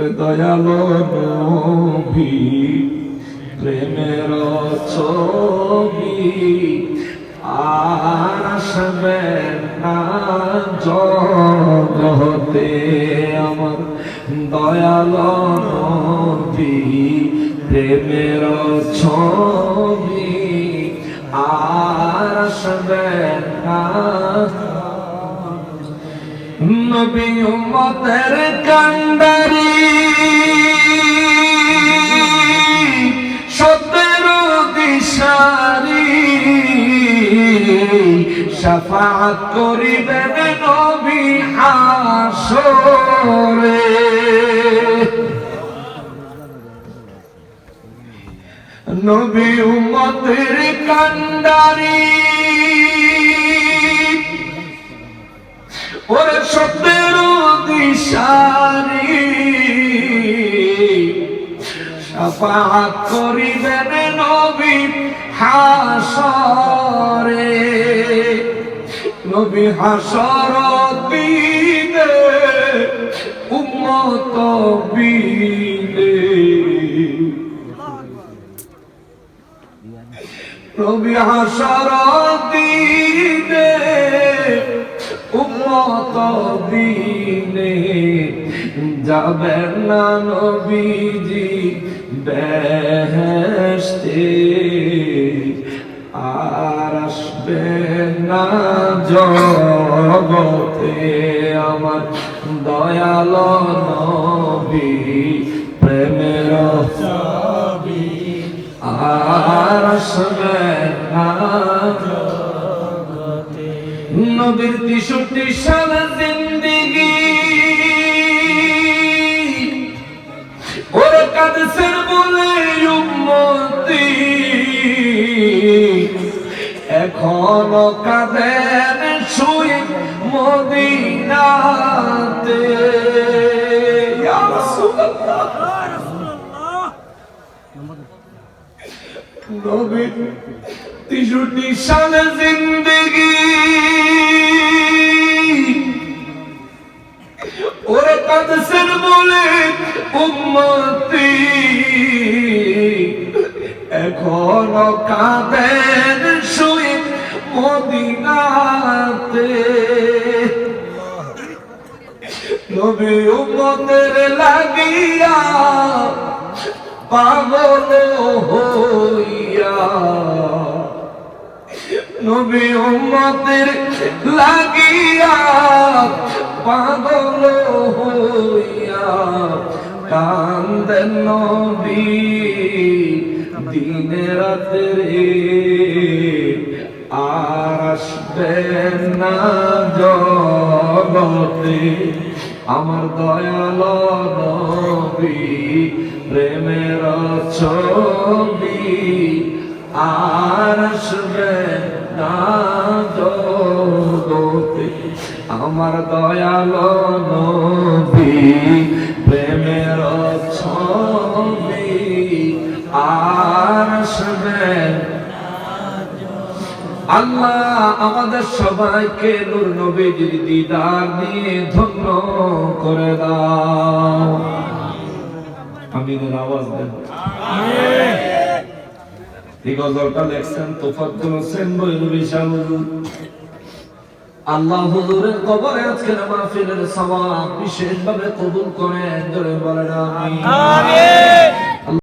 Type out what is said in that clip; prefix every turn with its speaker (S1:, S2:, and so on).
S1: দয়ালো নবী প্রেমের ছবি আর আসবে না জগতে আমার দয়ালো নবী প্রেমের ছবি আসবে না নবী উম্মতের কান্ডারি সতের দিশারি। শাফাত করিবেন নবী আসরে নবী উম্মতের কান্ডারি সাফাত করিবেন নবী হাসরে। নবী হাসর দিনে উম্মত বিনে নবী হাসর দিনে উম্মত দিনে। যাবেন না নবীজি, বেহেশতে। আর আসবেন না জগতে আমার দয়াল নবী, প্রেমের আর আসবেন না নবীর তেষট্টি সাল জিন্দিগি কাদসের বলে উম্মতি। এখনও কাঁদেন শুই মদিনাতে। তেষট্টি জিন্দিগি। ওরে বলে উম্মতি। এখনও কাঁদেন শুয়ে মদিনাতে। নবী উম্মতের লাগিয়া পাগল হইয়া। নবী উম্মতের লাগিয়া আমার দয়াল প্রেমের ছবি আর আসবেন না আমার দয়াল প্রেমের ছবি আল্লাহ আমাদের সবাইকে নূর নবীজির দিদার দিয়ে ধন্য করে দাও। আমিনের আওয়াজ দেন। এই গজলটা লেখছেন তোফাজ্জল হোসেন বৈরবী শাহ হুজুর। আল্লাহ হুজুরের কবরে আজকের মাহফিলের সওয়াব বিশেষভাবে কবুল করেন, জোরে বলেন আমিন।